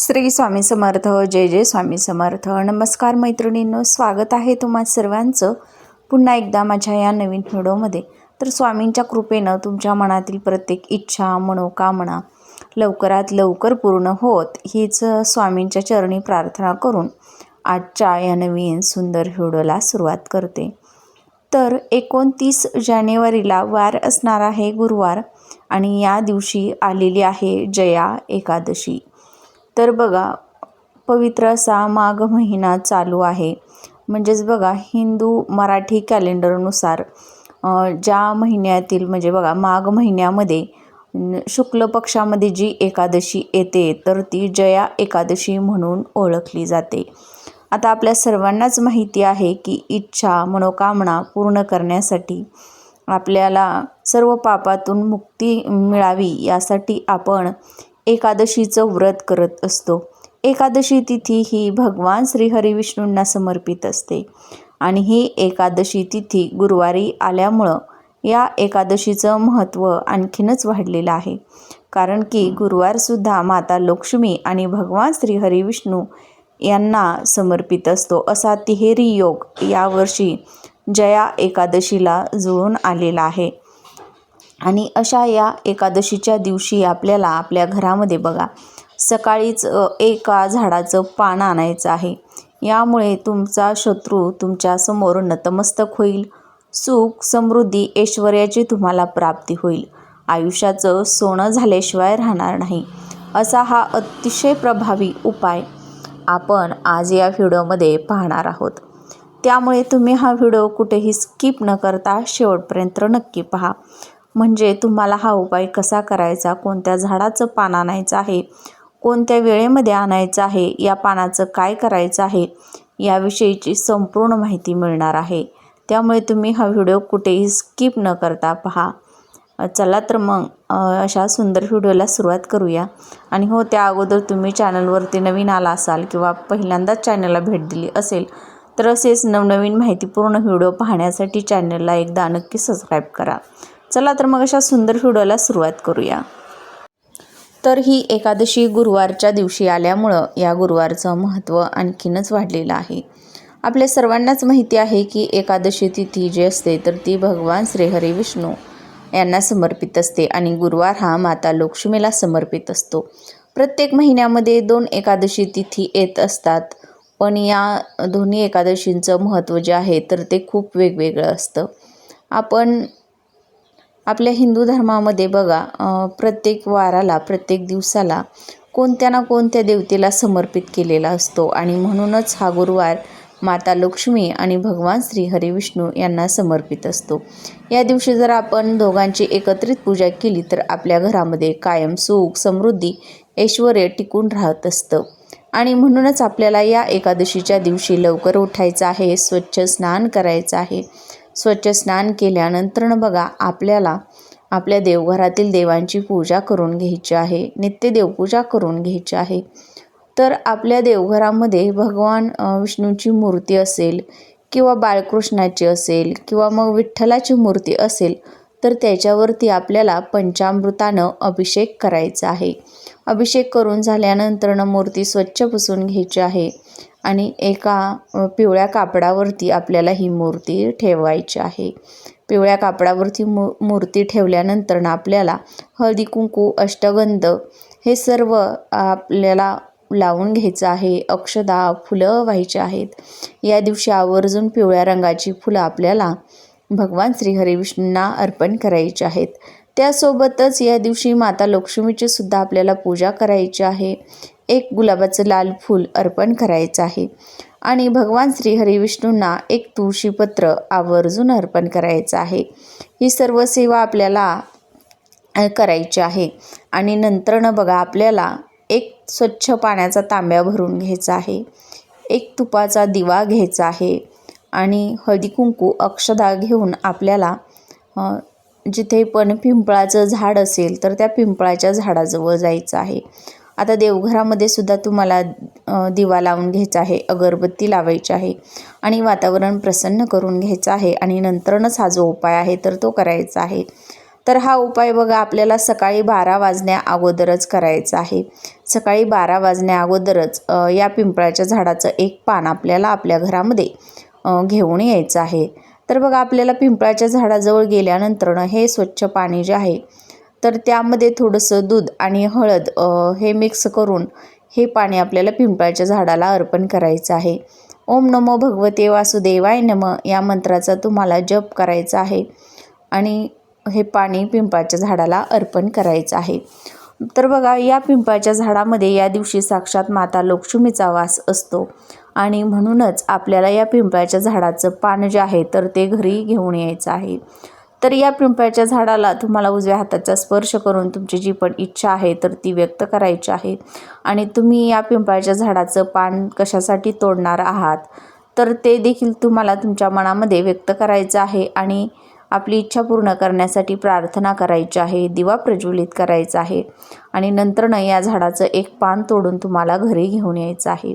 श्री स्वामी समर्थ जय जय स्वामी समर्थ. नमस्कार मैत्रिणींनो स्वागत आहे तुम्हा सर्वांचं पुन्हा एकदा माझ्या या नवीन व्हिडिओमध्ये. तर स्वामींच्या कृपेनं तुमच्या मनातील प्रत्येक इच्छा मनोकामना लवकरात लवकर पूर्ण होत हीच स्वामींच्या चरणी प्रार्थना करून आजच्या या नवीन सुंदर व्हिडिओला सुरुवात करते. तर एकोणतीस जानेवारीला वार असणार आहे गुरुवार आणि या दिवशी आलेली आहे जया एकादशी. तर बघा पवित्र असा माघ महिना चालू आहे. म्हणजेच बघा हिंदू मराठी कॅलेंडरनुसार ज्या महिन्यातील म्हणजे बघा माघ महिन्यामध्ये शुक्ल पक्षामध्ये जी एकादशी येते तर ती जया एकादशी म्हणून ओळखली जाते. आता आपल्या सर्वांनाच माहिती आहे की इच्छा मनोकामना पूर्ण करण्यासाठी आपल्याला सर्व पापातून मुक्ती मिळावी यासाठी आपण एकादशीचं व्रत करत असतो. एकादशी तिथी ही भगवान श्रीहरी विष्णूंना समर्पित असते. आणि ही एकादशी तिथी गुरुवारी आल्यामुळं या एकादशीचं महत्त्व आणखीनच वाढलेलं आहे. कारण की गुरुवारसुद्धा माता लक्ष्मी आणि भगवान श्रीहरी विष्णू यांना समर्पित असतो असा तिहेरी योग यावर्षी जया एकादशीला जुळून आलेला आहे. आणि अशा या एकादशीच्या दिवशी आपल्याला आपल्या घरामध्ये बघा सकाळीच एका झाडाचं पान आणायचं आहे. यामुळे तुमचा शत्रू तुमच्यासमोर नतमस्तक होईल. सुख समृद्धी ऐश्वर्याची तुम्हाला प्राप्ती होईल. आयुष्याचं सोनं झाल्याशिवाय राहणार नाही. असा हा अतिशय प्रभावी उपाय आपण आज या व्हिडिओमध्ये पाहणार आहोत. त्यामुळे तुम्ही हा व्हिडिओ कुठेही स्किप न करता शेवटपर्यंत नक्की पहा. म्हणजे तुम्हाला हा उपाय कसा करायचा? कोणत्या झाडाचं पान आणायचं आहे? कोणत्या वेळेमध्ये आणायचं आहे? या पानाचं काय करायचं आहे? याविषयीची संपूर्ण माहिती मिळणार आहे. त्यामुळे तुम्ही हा व्हिडिओ कुठेही स्किप न करता पहा. चला तर मग अशा सुंदर व्हिडिओला सुरुवात करूया. आणि हो त्या अगोदर तुम्ही चॅनलवरती नवीन आला असाल किंवा पहिल्यांदाच चॅनलला भेट दिली असेल तर असेच नवनवीन माहितीपूर्ण व्हिडिओ पाहण्यासाठी चॅनलला एकदा नक्की सबस्क्राईब करा. चला तर मग अशा सुंदर व्हिडिओला सुरुवात करूया. तर ही एकादशी गुरुवारच्या दिवशी आल्यामुळं या गुरुवारचं महत्त्व आणखीनच वाढलेलं आहे. आपल्या सर्वांनाच माहिती आहे की एकादशी तिथी जी असते तर ती भगवान श्रीहरी विष्णू यांना समर्पित असते आणि गुरुवार हा माता लक्ष्मीला समर्पित असतो. प्रत्येक महिन्यामध्ये दोन एकादशी तिथी येत असतात पण या दोन्ही एकादशींचं महत्त्व जे आहे तर ते खूप वेगवेगळं असतं. आपण आपल्या हिंदू धर्मामध्ये बघा प्रत्येक वाराला प्रत्येक दिवसाला कोणत्या ना कोणत्या देवतेला समर्पित केलेला असतो. आणि म्हणूनच हा गुरुवार माता लक्ष्मी आणि भगवान श्री हरिविष्णू यांना समर्पित असतो. या दिवशी जर आपण दोघांची एकत्रित पूजा केली तर आपल्या घरामध्ये कायम सुख समृद्धी ऐश्वर टिकून राहत असतं. आणि म्हणूनच आपल्याला या एकादशीच्या दिवशी लवकर उठायचं आहे स्वच्छ स्नान करायचं आहे. स्वच्छ स्नान केल्यानंतरनं बघा आपल्याला आपल्या देवघरातील देवांची पूजा करून घ्यायची आहे नित्य देवपूजा करून घ्यायची आहे. तर आपल्या देवघरामध्ये भगवान विष्णूची मूर्ती असेल किंवा बाळकृष्णाची असेल किंवा मग विठ्ठलाची मूर्ती असेल तर त्याच्यावरती आपल्याला पंचामृतानं अभिषेक करायचा आहे. अभिषेक करून झाल्यानंतरनं मूर्ती स्वच्छ पुसून घ्यायची आहे. आणि एका पिवळ्या कापडावरती आपल्याला ही मूर्ती ठेवायची आहे. पिवळ्या कापडावरती मू मूर्ती ठेवल्यानंतर आपल्याला हळदी कुंकू अष्टगंध हे सर्व आपल्याला लावून घ्यायचं आहे. अक्षदा फुलं व्हायची आहेत. या दिवशी आवर्जून पिवळ्या रंगाची फुलं आपल्याला भगवान श्रीहरिविष्णूंना अर्पण करायची आहेत. त्यासोबतच या दिवशी माता लक्ष्मीची सुद्धा आपल्याला पूजा करायची आहे. एक गुलाबाचं लाल फूल अर्पण करायचं आहे. आणि भगवान श्री हरिविष्णूंना एक तुळशीपत्र आवर्जून अर्पण करायचं आहे. ही सर्व सेवा आपल्याला करायची आहे. आणि नंतरनं बघा आपल्याला एक स्वच्छ पाण्याचा तांब्या भरून घ्यायचा आहे. एक तुपाचा दिवा घ्यायचा आहे. आणि हळदी कुंकू अक्षदा घेऊन आपल्याला जिथे पण पिंपळाचं झाड असेल तर त्या पिंपळाच्या झाडाजवळ जायचं आहे. आता देवघरामध्ये सुद्धा तुम्हाला दिवा लावून घ्यायचा आहे अगरबत्ती लावायची आहे आणि वातावरण प्रसन्न करून घ्यायचं आहे आणि नंतरनच हा जो उपाय आहे तर तो करायचा आहे. तर हा उपाय बघा आपल्याला सकाळी बारा वाजण्या अगोदरच करायचा आहे. सकाळी बारा वाजण्या अगोदरच या पिंपळाच्या झाडाचं एक पान आपल्याला आपल्या घरामध्ये घेऊन यायचं आहे. तर बघा आपल्याला पिंपळाच्या झाडाजवळ गेल्यानंतरनं हे स्वच्छ पाणी जे आहे तर त्यामध्ये थोडंसं दूध आणि हळद हे मिक्स करून हे पाणी आपल्याला पिंपळाच्या झाडाला अर्पण करायचं आहे. ओम नमो भगवते वासुदेवाय नम या मंत्राचा तुम्हाला जप करायचा आहे आणि हे पाणी पिंपळाच्या झाडाला अर्पण करायचं आहे. तर बघा या पिंपळाच्या झाडामध्ये या दिवशी साक्षात माता लक्ष्मीचा वास असतो आणि म्हणूनच आपल्याला या पिंपळाच्या झाडाचं पान जे आहे तर ते घरी घेऊन यायचं आहे. तर या पिंपळाच्या झाडाला तुम्हाला उजव्या हाताचा स्पर्श करून तुमची जी पण इच्छा आहे तर ती व्यक्त करायची आहे. आणि तुम्ही या पिंपळाच्या झाडाचं पान कशासाठी तोडणार आहात तर ते देखील तुम्हाला तुमच्या मनामध्ये व्यक्त करायचं आहे आणि आपली इच्छा पूर्ण करण्यासाठी प्रार्थना करायची आहे दिवा प्रज्वलित करायचा आहे आणि नंतरनं या झाडाचं एक पान तोडून तुम्हाला घरी घेऊन यायचं आहे.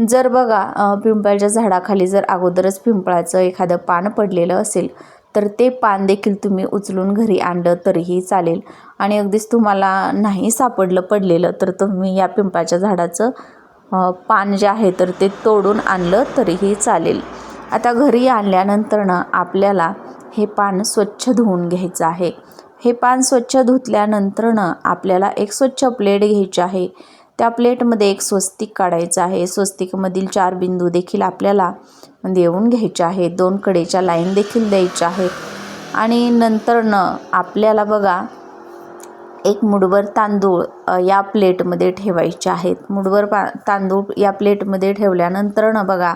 जर बघा पिंपळाच्या झाडाखाली जर अगोदरच पिंपळाचं एखादं पान पडलेलं असेल तर ते पान देखील तुम्ही उचलून घरी आणलं तरीही चालेल. आणि अगदीच तुम्हाला नाही सापडलं पडलेलं तर तुम्ही या पिंपळाच्या झाडाचं पान जे आहे तर ते तोडून आणलं तरीही चालेल. आता घरी आणल्यानंतरनं आपल्याला हे पान स्वच्छ धुवून घ्यायचं आहे. हे पान स्वच्छ धुतल्यानंतरनं आपल्याला एक स्वच्छ प्लेट घ्यायची आहे. त्या प्लेटमध्ये एक स्वस्तिक काढायचं आहे. स्वस्तिकमधील चार बिंदू देखील आपल्याला देऊन घ्यायचे आहेत. दोन कडेच्या लाईन देखील द्यायच्या आहेत. आणि नंतरनं आपल्याला बघा एक मुठभर तांदूळ या प्लेटमध्ये ठेवायचे आहेत. मुठभर पा तांदूळ या प्लेटमध्ये ठेवल्यानंतरनं बघा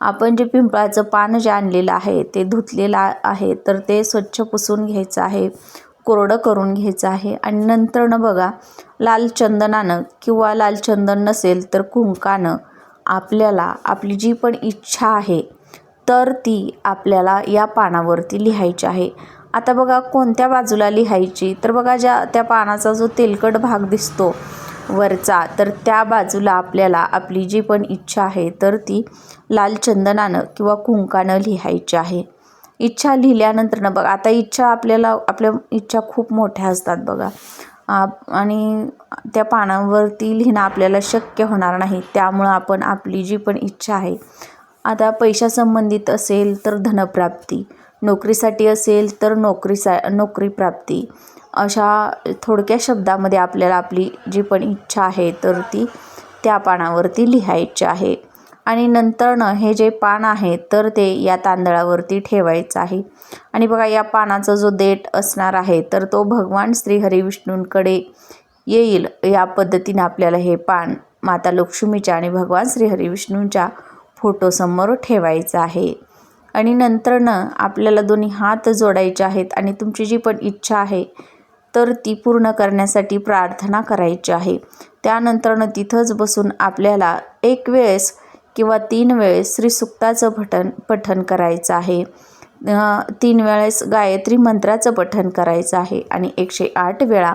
आपण जे पिंपळाचं पान जे आणलेलं आहे ते धुतलेलं आहे तर ते स्वच्छ पुसून घ्यायचं आहे. कोरडं करून घ्यायचं आहे. आणि नंतरनं बघा लाल चंदनानं किंवा लाल चंदन नसेल तर कुंकानं आपल्याला आपली जी पण इच्छा आहे तर ती आपल्याला या पानावरती लिहायची आहे. आता बघा कोणत्या बाजूला लिहायची? तर बघा ज्या त्या पानाचा जो तेलकट भाग दिसतो वरचा तर त्या बाजूला आपल्याला आपली जी पण इच्छा आहे तर ती लाल चंदनानं किंवा कुंकानं लिहायची आहे. इच्छा लिहिल्यानंतर बघा आता इच्छा आपल्याला आपल्या इच्छा खूप मोठ्या असतात बघा. आप- आणि त्या पानांवरती लिहिणं आपल्याला शक्य होणार नाही त्यामुळं आपण आपली जी पण इच्छा आहे आता पैशासंबंधित असेल तर धनप्राप्ती नोकरीसाठी असेल तर नोकरीसा नोकरी प्राप्ती अशा थोडक्या शब्दामध्ये आपल्याला आपली जी पण इच्छा आहे तर ती त्या पानावरती लिहायची आहे. आणि नंतरनं हे जे पान आहे तर ते या तांदळावरती ठेवायचं आहे. आणि बघा या पानाचा जो देठ असणार आहे तर तो भगवान श्रीहरिविष्णूंकडे येईल. या पद्धतीने आपल्याला हे पान माता लक्ष्मीच्या आणि भगवान श्रीहरिविष्णूंच्या फोटोसमोर ठेवायचं आहे. आणि नंतरनं आपल्याला दोन्ही हात जोडायचे आहेत आणि तुमची जी पण इच्छा आहे तर ती पूर्ण करण्यासाठी प्रार्थना करायची आहे. त्यानंतरनं तिथंच बसून आपल्याला एक वेळेस किंवा तीन वेळेस श्रीसुक्ताचं पठन पठन करायचं आहे. तीन वेळेस गायत्री मंत्राचं पठन करायचं आहे. आणि एकशे आठ वेळा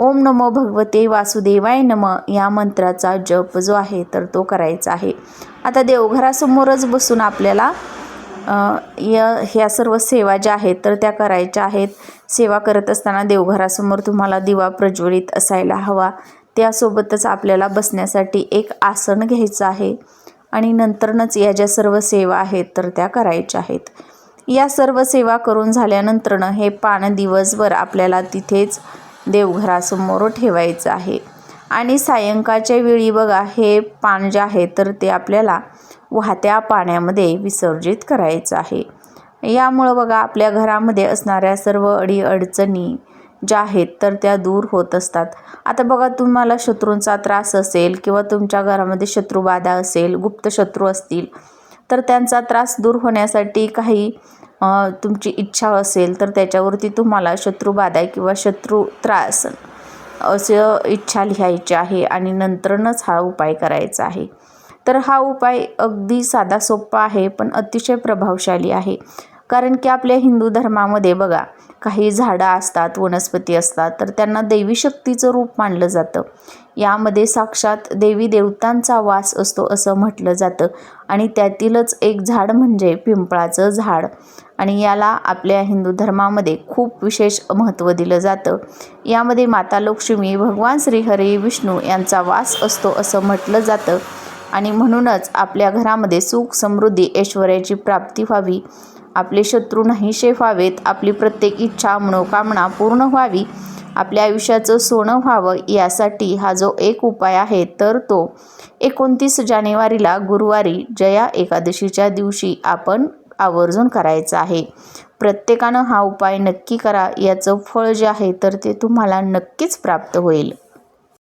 ओम नमो भगवते वासुदेवाय नम या मंत्राचा जप जो आहे तर तो करायचा आहे. आता देवघरासमोरच बसून आपल्याला या ह्या सर्व सेवा ज्या आहेत तर त्या करायच्या आहेत. सेवा करत असताना देवघरासमोर तुम्हाला दिवा प्रज्वलित असायला हवा. त्यासोबतच आपल्याला बसण्यासाठी एक आसन घ्यायचं आहे. आणि नंतरनच या ज्या सर्व सेवा आहेत तर त्या करायच्या आहेत. या सर्व सेवा करून झाल्यानंतरनं हे पान दिवसभर आपल्याला तिथेच देवघरासमोर ठेवायचं आहे. आणि सायंकाळच्या वेळी बघा हे पान जे आहे तर ते आपल्याला वाहत्या पाण्यामध्ये विसर्जित करायचं आहे. यामुळं बघा आपल्या घरामध्ये असणाऱ्या सर्व अडीअडचणी ज्या आहेत तर त्या दूर होत असतात. आता बघा तुम्हाला शत्रूंचा त्रास असेल किंवा तुमच्या घरामध्ये शत्रुबाधा असेल गुप्त शत्रू असतील तर त्यांचा त्रास दूर होण्यासाठी काही तुमची इच्छा असेल तर त्याच्यावरती तुम्हाला शत्रुबाधा किंवा शत्रू त्रास असं इच्छा लिहायची आहे आणि नंतरनच हा उपाय करायचा आहे. तर हा उपाय अगदी साधा सोपा आहे पण अतिशय प्रभावशाली आहे. कारण की आपल्या हिंदू धर्मामध्ये बघा काही झाडं असतात वनस्पती असतात तर त्यांना दैवी शक्तीचं रूप मानलं जातं. यामध्ये साक्षात देवी देवतांचा वास असतो असं म्हटलं जातं. आणि त्यातीलच एक झाड म्हणजे पिंपळाचं झाड. आणि याला आपल्या हिंदू धर्मामध्ये खूप विशेष महत्त्व दिलं जातं. यामध्ये माता लक्ष्मी भगवान श्रीहरी विष्णू यांचा वास असतो असं म्हटलं जातं. आणि म्हणूनच आपल्या घरामध्ये सुख समृद्धी ऐश्वर्याची प्राप्ती व्हावी. आपले शत्रू नाहीसे व्हावेत आपली प्रत्येक इच्छा मनोकामना पूर्ण व्हावी आपल्या आयुष्याचं सोनं व्हावं यासाठी हा जो एक उपाय आहे तर तो एकोणतीस जानेवारीला गुरुवारी जया एकादशीच्या दिवशी आपण आवर्जून करायचा आहे. प्रत्येकानं हा उपाय नक्की करा याचं फळ जे आहे तर ते तुम्हाला नक्कीच प्राप्त होईल.